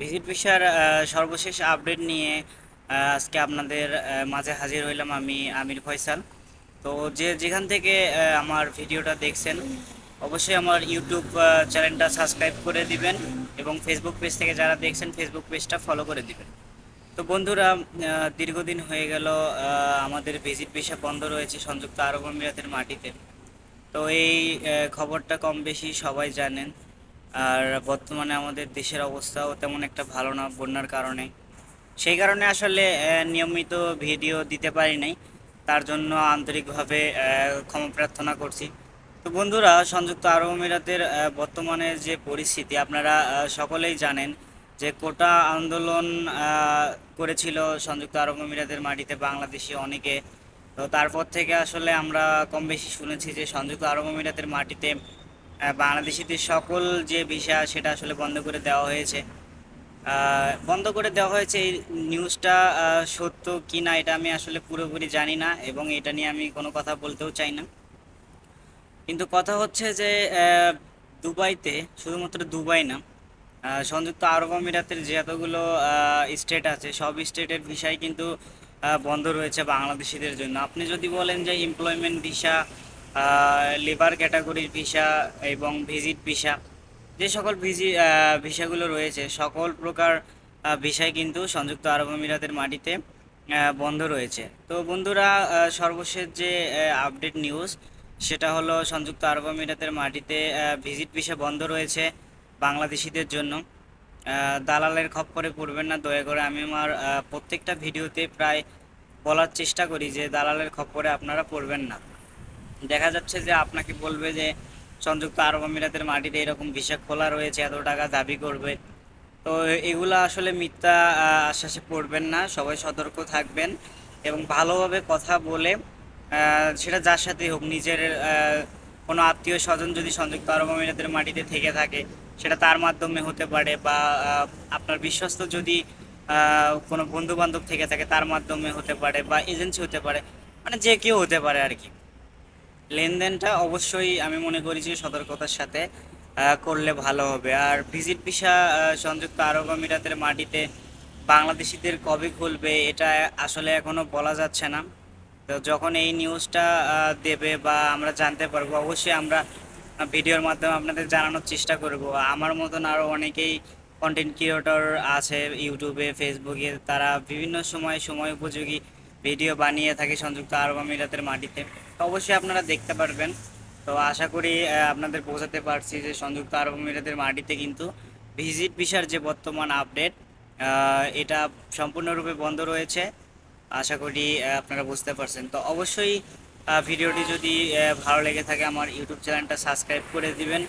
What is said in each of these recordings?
Visit ভিসার সর্বশেষ update নিয়ে আজকে আপনাদের মাঝে হাজির হইলাম আমি আমির ফয়সাল। তো যে যেখান থেকে আমার ভিডিওটা দেখছেন, অবশ্যই আমার ইউটিউব চ্যানেলটা সাবস্ক্রাইব করে দিবেন এবং ফেসবুক পেজ থেকে যারা দেখছেন ফেসবুক পেজটা ফলো করে দিবেন। তো বন্ধুরা দীর্ঘদিন হয়ে গেল আমাদের ভিজিট ভিসা বন্ধ রয়েছে সংযুক্ত আরব আমিরাতের মাটিতে। তো এই খবরটা কম বেশি সবাই জানেন। আর বর্তমানে আমাদের দেশের অবস্থাও তেমন একটা ভালো না বন্যার কারণে। সেই কারণে আসলে নিয়মিত ভিডিও দিতে পারি নাই। তার জন্য আন্তরিকভাবে ক্ষমা প্রার্থনা করছি। তো বন্ধুরা, সংযুক্ত আরব আমিরাতের বর্তমানে যে পরিস্থিতি, আপনারা সকলেই জানেন যে কোটা আন্দোলন করেছিল সংযুক্ত আরব আমিরাতের মাটিতে বাংলাদেশি অনেকে। তো তারপর থেকে আসলে আমরা কম বেশি শুনেছি যে সংযুক্ত আরব আমিরাতের মাটিতে বাংলাদেশিদের সকল যে ভিসা সেটা আসলে বন্ধ করে দেওয়া হয়েছে। বন্ধ করে দেওয়া হয়েছে এই নিউজটা সত্য কি না এটা আমি আসলে পুরোপুরি জানি না এবং এটা নিয়ে আমি কোনো কথা বলতেও চাই না। কিন্তু কথা হচ্ছে যে দুবাইতে, শুধুমাত্র দুবাই না সংযুক্ত আরব আমিরাতের যে এতগুলো স্টেট আছে, সব স্টেটের ভিসাই কিন্তু বন্ধ রয়েছে বাংলাদেশিদের জন্য। আপনি যদি বলেন যে এমপ্লয়মেন্ট ভিসা লেবার ক্যাটাগরির ভিসা এবং ভিজিট ভিসা, যে সকল ভিজি ভিসাগুলো রয়েছে, সকল প্রকার ভিসাই কিন্তু সংযুক্ত আরব আমিরাতের মাটিতে বন্ধ রয়েছে। তো বন্ধুরা সর্বশেষ যে আপডেট নিউজ সেটা হলো সংযুক্ত আরব আমিরাতের মাটিতে ভিজিট ভিসা বন্ধ রয়েছে বাংলাদেশিদের জন্য। দালালের খপ্পরে পড়বেন না, দয়া করে আমি আমার প্রত্যেকটা ভিডিওতে প্রায় বলার চেষ্টা করি যে, দালালের খপ্পরে আপনারা পড়বেন না। দেখা যাচ্ছে যে আপনাকে বলবে যে সংযুক্ত আরব আমিরাতের মাটিতে এরকম ভিসা খোলা রয়েছে, এত টাকা দাবি করবে। তো এগুলো আসলে মিথ্যা আশ্বাসে পড়বেন না, সবাই সতর্ক থাকবেন এবং ভালোভাবে কথা বলে সেটা যার সাথে হোক, নিজের কোনো আত্মীয় স্বজন যদি সংযুক্ত আরব আমিরাতের মাটিতে থেকে থাকে, সেটা তার মাধ্যমে হতে পারে বা আপনার বিশ্বস্ত যদি কোনো বন্ধু বান্ধব থেকে থাকে, তার মাধ্যমে হতে পারে বা এজেন্সি হতে পারে মানে যে কেউ হতে পারে আর কি। লেনদেনটা অবশ্যই আমি মনে করি যে সতর্কতার সাথে করলে ভালো হবে। আর ভিজিট ভিসা সংযুক্ত আরব আমিরাতের মাটিতে বাংলাদেশিদের কবে খুলবে, এটা আসলে এখনও বলা যাচ্ছে না। তো যখন এই নিউজটা দেবে বা আমরা জানতে পারব, অবশ্যই আমরা ভিডিওর মাধ্যমে আপনাদের জানানোর চেষ্টা করব। আমার মতন আরও অনেকেই কন্টেন্ট ক্রিয়েটর আছে, ইউটিউবে ফেসবুকে তারা বিভিন্ন সময় সময় উপযোগী ভিডিও বানিয়ে থাকে সংযুক্ত আরব আমিরাতের মাটিতে। অবশ্যই আপনারা দেখতে পারবেন। তো আশা করি আপনাদের বোঝাতে পারছি যে সংযুক্ত আরব আমিরাতের মাটিতে কিন্তু ভিজিট ভিসার যে বর্তমান আপডেট এটা সম্পূর্ণরূপে বন্ধ রয়েছে। আশা করি আপনারা বুঝতে পারছেন। তো অবশ্যই ভিডিওটি যদি ভালো লেগে থাকে, আমার ইউটিউব চ্যানেলটা সাবস্ক্রাইব করে দিবেন।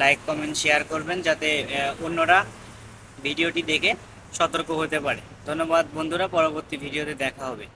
লাইক, কমেন্ট, শেয়ার করবেন যাতে অন্যরা ভিডিওটি দেখে সতর্ক হতে পারে। ধন্যবাদ বন্ধুরা, পরবর্তী ভিডিওতে দেখা হবে।